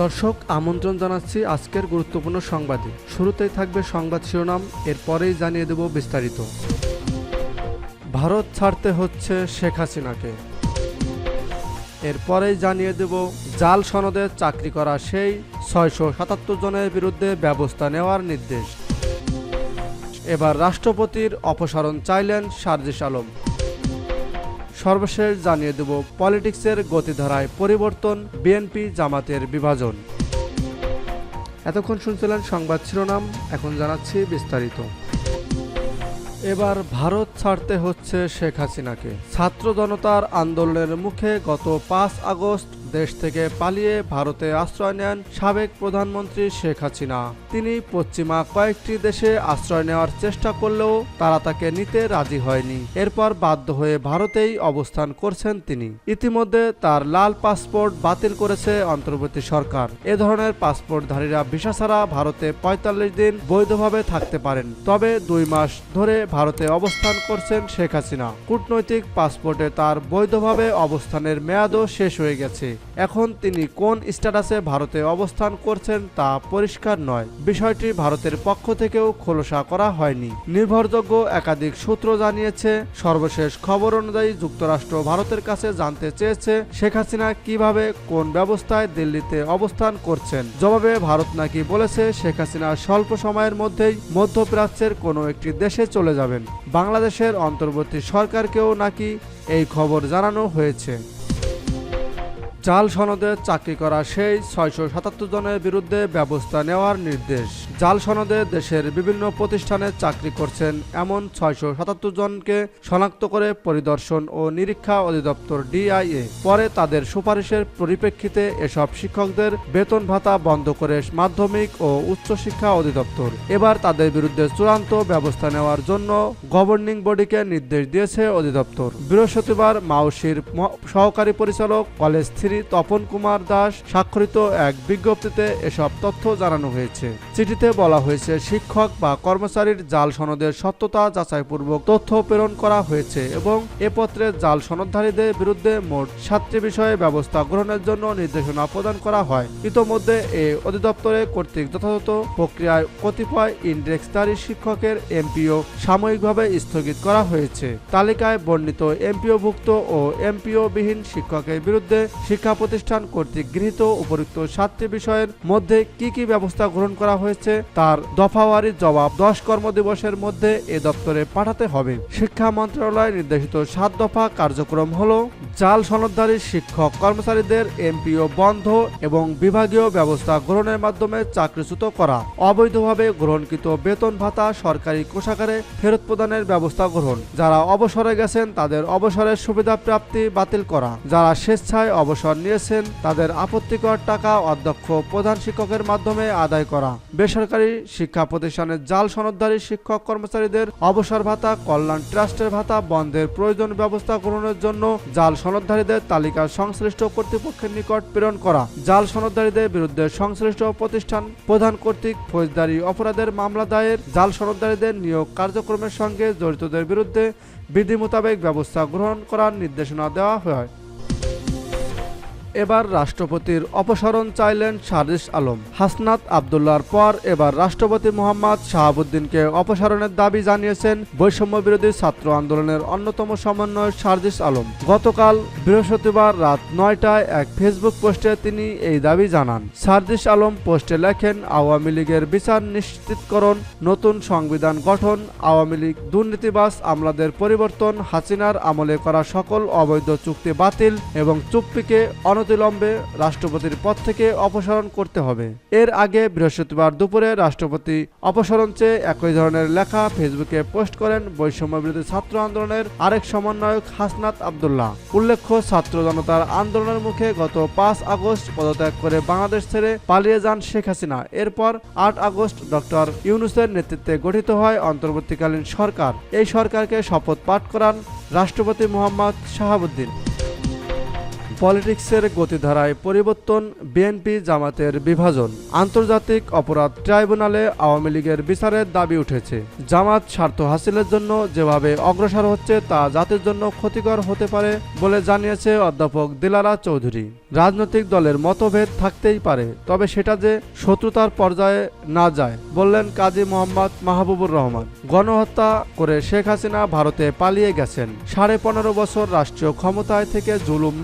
দর্শক, আমন্ত্রণ জানাচ্ছি আজকের গুরুত্বপূর্ণ সংবাদে। শুরুতেই থাকবে সংবাদ শিরোনাম, এরপরেই জানিয়ে দেব বিস্তারিত। ভারত ছাড়তে হচ্ছে শেখ হাসিনাকে। এরপরেই জানিয়ে দেব, জাল সনদে চাকরি করা সেই ছয়শো সাতাত্তর জনের বিরুদ্ধে ব্যবস্থা নেওয়ার নির্দেশ। এবার রাষ্ট্রপতির অপসারণ চাইলেন সার্জিস আলম। সর্বশেষ জানিয়ে দেব পলিটিক্সের গতিধারায় পরিবর্তন, বিএনপি জামাতের বিভাজন। এতক্ষণ শুনছিলেন সংবাদ শিরোনাম, এখন জানাচ্ছি বিস্তারিত। এবার ভারত ছাড়তে হচ্ছে শেখ হাসিনাকে। ছাত্র জনতার আন্দোলনের মুখে গত পাঁচ আগস্ট দেশ থেকে পালিয়ে ভারতে আশ্রয় নেন সাবেক প্রধানমন্ত্রী শেখ হাসিনা। তিনি পশ্চিমা কয়েকটি দেশে আশ্রয় নেওয়ার চেষ্টা করলেও তারা তাকে নিতে রাজি হয়নি। এরপর বাধ্য হয়ে ভারতেই অবস্থান করছেন তিনি। ইতিমধ্যে তার লাল পাসপোর্ট বাতিল করেছে অন্তর্বর্তী সরকার। এ ধরনের পাসপোর্টধারীরা ভিসা ছাড়া ভারতে পঁয়তাল্লিশ দিন বৈধভাবে থাকতে পারেন। তবে দুই মাস ধরে ভারতে অবস্থান করছেন শেখ হাসিনা। কূটনৈতিক পাসপোর্টে তার বৈধভাবে অবস্থানের মেয়াদও শেষ হয়ে গেছে। এখন তিনি কোন স্ট্যাটাসে ভারতে অবস্থান করছেন তা পরিষ্কার নয়। বিষয়টি ভারতের পক্ষ থেকেও খোলসা করা হয়নি। নির্ভরযোগ্য একাধিক সূত্র জানিয়েছে, সর্বশেষ খবর অনুযায়ী যুক্তরাষ্ট্র ভারতের কাছে জানতে চেয়েছে শেখ হাসিনা কীভাবে কোন ব্যবস্থায় দিল্লিতে অবস্থান করছেন। জবাবে ভারত নাকি বলেছে, শেখ হাসিনা স্বল্প সময়ের মধ্যেই মধ্যপ্রাচ্যের কোনো একটি দেশে চলে যাবেন। বাংলাদেশের অন্তর্বর্তী সরকারকেও নাকি এই খবর জানানো হয়েছে। জাল সনদে চাকরি করা সেই ছয়শো সাতাত্তর জনের বিরুদ্ধে ব্যবস্থা নেওয়ার নির্দেশ। জাল সনদে দেশের বিভিন্ন প্রতিষ্ঠানে চাকরি করছেন এমন ছয়শো সাতাত্তর জনকে শনাক্ত করে পরিদর্শন ও নিরীক্ষা অধিদপ্তর ডিআইএ। পরে তাদের সুপারিশের পরিপ্রেক্ষিতে এসব শিক্ষকদের বেতন ভাতা বন্ধ করে মাধ্যমিক ও উচ্চশিক্ষা অধিদপ্তর। এবার তাদের বিরুদ্ধে চূড়ান্ত ব্যবস্থা নেওয়ার জন্য গভর্নিং বডিকে নির্দেশ দিয়েছে অধিদপ্তর। বৃহস্পতিবার মাউসির সহকারী পরিচালক কলেজ থ্রি তপন কুমার দাস স্বাক্ষরিত এক বিজ্ঞপ্তিতে এসব তথ্য জানানো হয়েছে। চিঠিতে বলা হয়েছে, শিক্ষক বা কর্মচারীর জাল সনদের সত্যতা যাচাইপূর্বক তথ্য প্রেরণ করা হয়েছে এবং এ পত্রে জাল সনদধারীদের বিরুদ্ধে মোট সাতটি বিষয়ে ব্যবস্থা গ্রহণের জন্য নির্দেশনা প্রদান করা হয়। ইতোমধ্যে এ অধিদপ্তরে কর্তৃক যথাযথ প্রক্রিয়ায় কতিপয় ইন্ডেক্সধারী শিক্ষকের এমপিও সাময়িকভাবে স্থগিত করা হয়েছে। তালিকায় বর্ণিত এমপিওভুক্ত ও এমপিও বিহীন শিক্ষকের বিরুদ্ধে শিক্ষা প্রতিষ্ঠান কর্তৃক গৃহীত উপযুক্ত সাতটি বিষয়ের মধ্যে কি কি ব্যবস্থা গ্রহণ করা হয়েছে, তার দফাওয়ারি জবাব দশ কর্মদিবসের মধ্যে এ দপ্তরে পাঠাতে হবে। শিক্ষা মন্ত্রণালয় নির্দেশিত সাত দফা কার্যক্রম হল, জাল সনদধারী শিক্ষক কর্মচারীদের এমপিও বন্ধ এবং বিভাগীয় ব্যবস্থা গ্রহণের মাধ্যমে চাকরিচ্যুত করা। অবৈধভাবে গ্রহণকৃত বেতন ভাতা সরকারি কোষাগারে ফেরত প্রদানের ব্যবস্থা গ্রহণ। যারা অবসরে গেছেন তাদের অবসরের সুবিধা প্রাপ্তি বাতিল করা। যারা স্বেচ্ছায় অবসর নিয়েছেন, তাদের আপত্তিকর টাকা অধ্যক্ষ প্রধান শিক্ষকের মাধ্যমে আদায় করা। বেসরকারি শিক্ষা প্রতিষ্ঠানের জাল সনদধারী শিক্ষক কর্মচারীদের অবসর ভাতা, কল্যাণ ট্রাস্টের ভাতা, বন্ধের প্রয়োজন ব্যবস্থা গ্রহণের জন্য জাল সনদধারীদের তালিকা সংশ্লিষ্ট কর্তৃপক্ষের নিকট প্রেরণ করা। জাল সনদধারীদের বিরুদ্ধে সংশ্লিষ্ট প্রতিষ্ঠান প্রধান কর্তৃক ফৌজদারি অপরাধের মামলা দায়ের। জাল সনদধারীদের নিয়োগ কার্যক্রমের সঙ্গে জড়িতদের বিরুদ্ধে বিধি মোতাবেক ব্যবস্থা গ্রহণ করার নির্দেশনা দেওয়া হয়। এবার রাষ্ট্রপতির অপসারণ চাইলেন সারিস আলম। হাসনাত আবদুল্লার পর এবার রাষ্ট্রপতি মোহাম্মদ শাহাবুদ্দিনকে অপসারণের দাবি জানিয়েছেন বৈষম্য বিরোধী ছাত্র আন্দোলনের অন্যতম সমন্বয় সার্জিস আলম। গতকাল বৃহস্পতিবার রাত নয়টায় এক ফেসবুক পোস্টে তিনি এই দাবি জানান। সার্জিস আলম পোস্টে লেখেন, আওয়ামী লীগের বিচার নিশ্চিতকরণ, নতুন সংবিধান গঠন, আওয়ামী লীগ দুর্নীতিবাস আমলাদের পরিবর্তন, হাসিনার আমলে করা সকল অবৈধ চুক্তি বাতিল এবং চুপ্পিকে অনতিলম্বে রাষ্ট্রপতির পদ থেকে অপসারণ করতে হবে। এর আগে বৃহস্পতিবার দুপুরে রাষ্ট্রপতি অপসারণ চেয়ে একই ধরনের লেখা ফেসবুকে পোস্ট করেন বৈষম্য বিরোধী ছাত্র আন্দোলনের আরেক সমন্বয়ক হাসনাত আবদুল্লাহ। উল্লেখ্য, ছাত্র জনতার আন্দোলনের মুখে গত পাঁচ আগস্ট পদত্যাগ করে বাংলাদেশ ছেড়ে পালিয়ে যান শেখ হাসিনা। এরপর আট আগস্ট ডক্টর ইউনুসের নেতৃত্বে গঠিত হয় অন্তর্বর্তীকালীন সরকার। এই সরকারকে শপথ পাঠ করান রাষ্ট্রপতি মোহাম্মদ শাহাবুদ্দিন। পলিটিক্সের গতিধারায় পরিবর্তন, বিএনপি জামাতের বিভাজন। আন্তর্জাতিক অপরাধ ট্রাইব্যুনালে আওয়ামী লীগের বিচারের দাবি উঠেছে। জামাত স্বার্থ হাসিলের জন্য যেভাবে অগ্রসর হচ্ছে তা জাতির জন্য ক্ষতিকর হতে পারে বলে জানিয়েছে অধ্যাপক দিলারা চৌধুরী। রাজনৈতিক দলের মতভেদ থাকতেই পারে, তবে সেটা যে শত্রুতার পর্যায়ে না যায়, বললেন কাজী মোহাম্মদ মাহবুবুর রহমান। গণহত্যা করে শেখ হাসিনা ভারতে পালিয়ে গেছেন। সাড়ে পনেরো বছর রাষ্ট্রীয় ক্ষমতায় থেকে জুলুম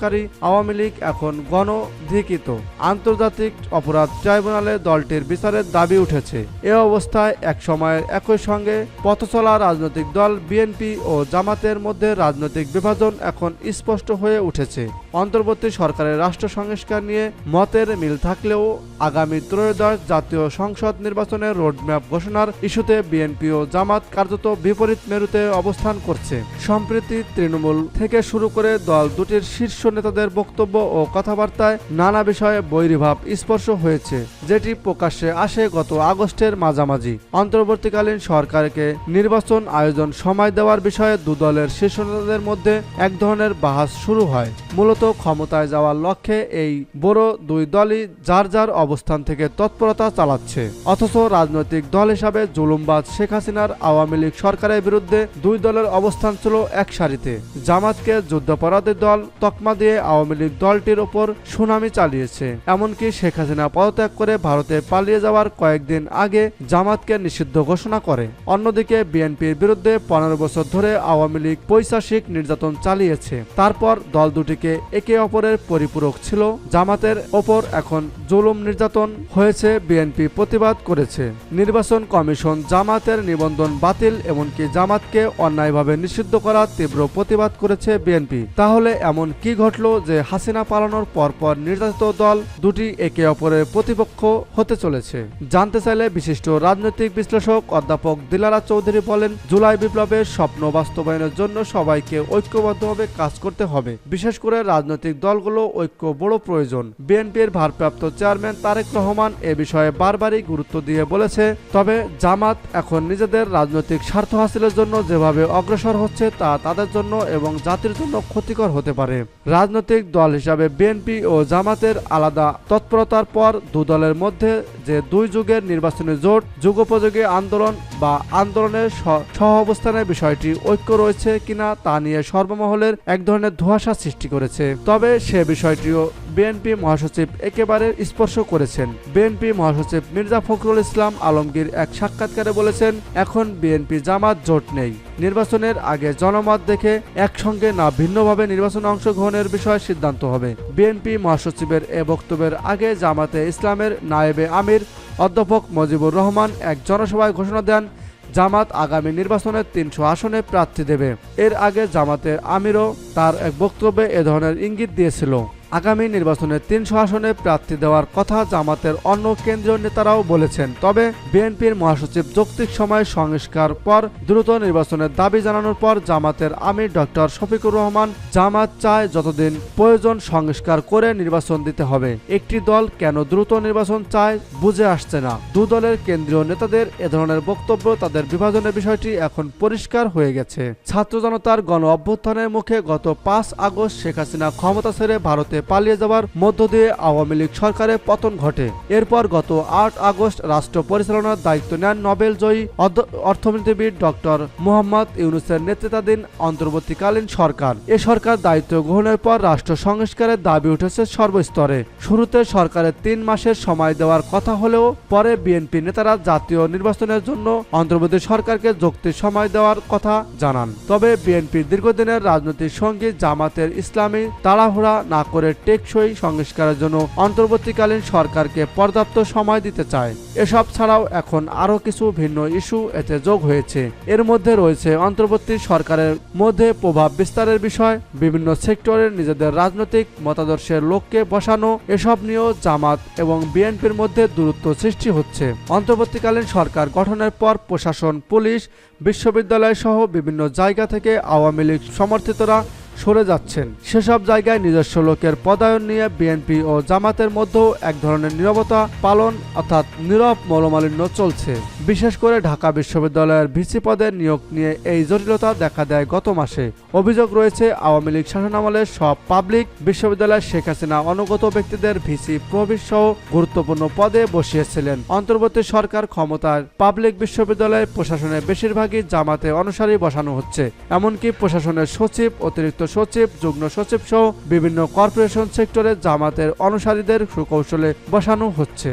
নির্যাতনকারী আওয়ামী লীগ এখন গণধিকৃত। আন্তর্জাতিক অপরাধ ট্রাইব্যুনালে দলটির বিচারের দাবি উঠেছে। এ অবস্থায় এক সময়ের একই সঙ্গে পথচলা রাজনৈতিক দল বিএনপি ও জামাতের মধ্যে রাজনৈতিক বিভাজন এখন স্পষ্ট হয়ে উঠেছে। অন্তর্বর্তী সরকারের রাষ্ট্র সংস্কার নিয়ে মতের মিল থাকলেও আগামী ত্রয়োদশ জাতীয় সংসদ নির্বাচনের রোডম্যাপ ঘোষণার ইস্যুতে বিএনপি ও জামাত কার্যত বিপরীত মেরুতে অবস্থান করছে। সম্প্রতি তৃণমূল থেকে শুরু করে দল দুটির শীর্ষ নেতাদের বক্তব্য ও কথাবার্তায় নানা বিষয়ে বৈরীভাব স্পর্শ হয়েছে, যেটি প্রকাশ্যে আসে গত আগস্টের মাঝামাঝি। অন্তর্বর্তীকালীন সরকারকে নির্বাচন আয়োজন সময় দেওয়ার বিষয়ে দুদলের শীর্ষ নেতাদের মধ্যে এক ধরনের বাহাস শুরু হয়। মূলত ক্ষমতায় যাওয়ার লক্ষ্যে এই বড় দুই দলই যার যার অবস্থান থেকে তৎপরতা চালাচ্ছে। অথচ রাজনৈতিক দল হিসাবে জুলুমবাদ শেখ হাসিনার আওয়ামী লীগ সরকারের বিরুদ্ধে দুই দলের অবস্থান ছিল এক সারিতে। জামাতকে যুদ্ধাপরাধী দল তকমা দিয়ে আওয়ামী লীগ দলটির ওপর সুনামি চালিয়েছে। এমনকি শেখ হাসিনা পদত্যাগ করে ভারতে পালিয়ে যাওয়ার কয়েকদিন আগে জামাতকে নিষিদ্ধ ঘোষণা করে। অন্যদিকে বিএনপির বিরুদ্ধে পনেরো বছর ধরে আওয়ামী লীগ পৈশাসিক নির্যাতন চালিয়েছে। তারপর দল দুটিকে একে অপরের পরিপূরক ছিল। জামাতের ওপর এখন জুলুম নির্যাতন হয়েছে, বিএনপি প্রতিবাদ করেছে। নির্বাচন কমিশন জামাতের নিবন্ধন বাতিল, এমনকি জামাতকে অন্যায়ভাবে নিষিদ্ধ করার তীব্র প্রতিবাদ করেছে বিএনপি। তাহলে এমন কি ঘটলো যে হাসিনা পালানোর পরপর নির্যাতিত দল দুটি একে অপরের প্রতিপক্ষ হতে চলেছে? জানতে চাইলে বিশিষ্ট রাজনৈতিক বিশ্লেষক অধ্যাপক দিলারা চৌধুরী বলেন, জুলাই বিপ্লবের স্বপ্ন বাস্তবায়নের জন্য সবাইকে ঐক্যবদ্ধভাবে কাজ করতে হবে। বিশেষ করে রাজনৈতিক দলগুলো ঐক্য বড় প্রয়োজন। বিএনপির ভারপ্রাপ্ত চেয়ারম্যান তারেক রহমান এ বিষয়ে বারবারই গুরুত্ব দিয়ে বলেছে, তবে জামাত এখন নিজেদের রাজনৈতিক স্বার্থ হাসিলের জন্য যেভাবে অগ্রসর হচ্ছে তা তাদের জন্য এবং জাতির জন্য ক্ষতিকর হতে পারে। রাজনৈতিক দল হিসাবে বিএনপি ও জামাতের আলাদা তৎপরতার পর দু দলের মধ্যে যে দুই যুগের নির্বাচনী জোট যুগোপযোগী আন্দোলন বা আন্দোলনের সহ অবস্থানের বিষয়টি ঐক্য রয়েছে কিনা তা নিয়ে সর্বমহলের এক ধরনের ধোঁয়াশা সৃষ্টি করেছে। তবে সে বিষয়টিও বিএনপি মহাসচিব একেবারে স্পর্শ করেছেন। বিএনপি মহাসচিব মির্জা ফখরুল ইসলাম আলমগীর এক সাক্ষাৎকারে বলেছেন, এখন বিএনপি জামাত জোট নেই। নির্বাচনের আগে জনমত দেখে একসঙ্গে না ভিন্নভাবে নির্বাচনে অংশগ্রহণের বিষয়ে সিদ্ধান্ত হবে। বিএনপি মহাসচিবের এ বক্তব্যের আগে জামাতে ইসলামের নায়েবে আমির অধ্যাপক মজিবুর রহমান এক জনসভায় ঘোষণা দেন জামাত আগামী নির্বাচনে তিনশো আসনে প্রার্থী দেবে। এর আগে জামাতের আমিরও তার এক বক্তব্যে এ ধরনের ইঙ্গিত দিয়েছিল। আগামী নির্বাচনে তিনশো আসনে প্রার্থী দেওয়ার কথা জামাতের অন্য কেন্দ্রীয় নেতারাও বলেছেন। তবে বিএনপির মহাসচিব যৌক্তিক সময় সংস্কার পর দ্রুত নির্বাচনের দাবি জানানোর পর জামাতের আমির ডক্টর শফিকুর রহমান, জামাত চায় যতদিন প্রয়োজন সংস্কার করে নির্বাচন দিতে হবে। একটি দল কেন দ্রুত নির্বাচন চায় বুঝে আসছে না। দু দলের কেন্দ্রীয় নেতাদের এ ধরনের বক্তব্য তাদের বিভাজনের বিষয়টি এখন পরিষ্কার হয়ে গেছে। ছাত্র জনতার গণ অভ্যুত্থানের মুখে গত পাঁচ আগস্ট শেখ হাসিনা ক্ষমতা ছেড়ে ভারতে পালিয়ে যাওয়ার মধ্য দিয়ে আওয়ামী লীগ সরকারের পতন ঘটে। এরপর গত আট আগস্ট রাষ্ট্র পরিচালনার দায়িত্ব নেন নোবেল জয়ী অর্থনীতিবিদ ডক্টর মোহাম্মদ ইউনুসের নেতৃত্বাধীন অন্তর্বর্তীকালীন সরকার। এ সরকার দায়িত্ব গ্রহণের পর রাষ্ট্র সংস্কারের দাবি উঠেছে সর্বস্তরে। শুরুতে সরকারের তিন মাসের সময় দেওয়ার কথা হলেও পরে বিএনপি নেতারা জাতীয় নির্বাচনের জন্য অন্তর্বর্তী সরকারকে যুক্তির সময় দেওয়ার কথা জানান। তবে বিএনপির দীর্ঘদিনের রাজনৈতিক সঙ্গী জামাতের ইসলামী তাড়াহুড়া না করে টেকসই সংস্কারের জন্য অন্তর্বর্তীকালীন সরকারকে পর্যাপ্ত সময় দিতে চায়। এসব ছাড়াও এখন আরও কিছু ভিন্ন ইস্যু এতে যোগ হয়েছে। এর মধ্যে রয়েছে অন্তর্বর্তী সরকারের মধ্যে প্রভাব বিস্তারের বিষয়, বিভিন্ন সেক্টরের নিজেদের রাজনৈতিক মতাদর্শের লোককে বসানো, এসব নিয়েও জামাত এবং বিএনপির মধ্যে দূরত্ব সৃষ্টি হচ্ছে। অন্তর্বর্তীকালীন সরকার গঠনের পর প্রশাসন, পুলিশ, বিশ্ববিদ্যালয় সহ বিভিন্ন জায়গা থেকে আওয়ামী লীগ সমর্থিতরা সরে যাচ্ছেন। সেসব জায়গায় নিজস্ব লোকের পদায়ন নিয়ে বিএনপি ও জামাতের মধ্যেও এক ধরনের নীরবতা পালন অর্থাৎ নীরব মনোমালিন্য চলছে। বিশেষ করে ঢাকা বিশ্ববিদ্যালয়ের ভিসি পদের নিয়োগ নিয়ে এই জটিলতা দেখা দেয় গত মাসে। অভিযোগ রয়েছে, আওয়ামী লীগ শাসনামলের সব পাবলিক বিশ্ববিদ্যালয়ের শেখ হাসিনা অনুগত ব্যক্তিদের ভিসি প্রবেশ সহ গুরুত্বপূর্ণ পদে বসিয়েছিলেন। অন্তর্বর্তী সরকার ক্ষমতার পাবলিক বিশ্ববিদ্যালয় প্রশাসনের বেশিরভাগই জামাতে অনুসারী বসানো হচ্ছে। এমনকি প্রশাসনের সচিব অতিরিক্ত সচিব যুগ্ম সচিব সহ বিভিন্ন কর্পোরেশন সেক্টরে জামাতের অনুসারীদের সুকৌশলে বসানো হচ্ছে।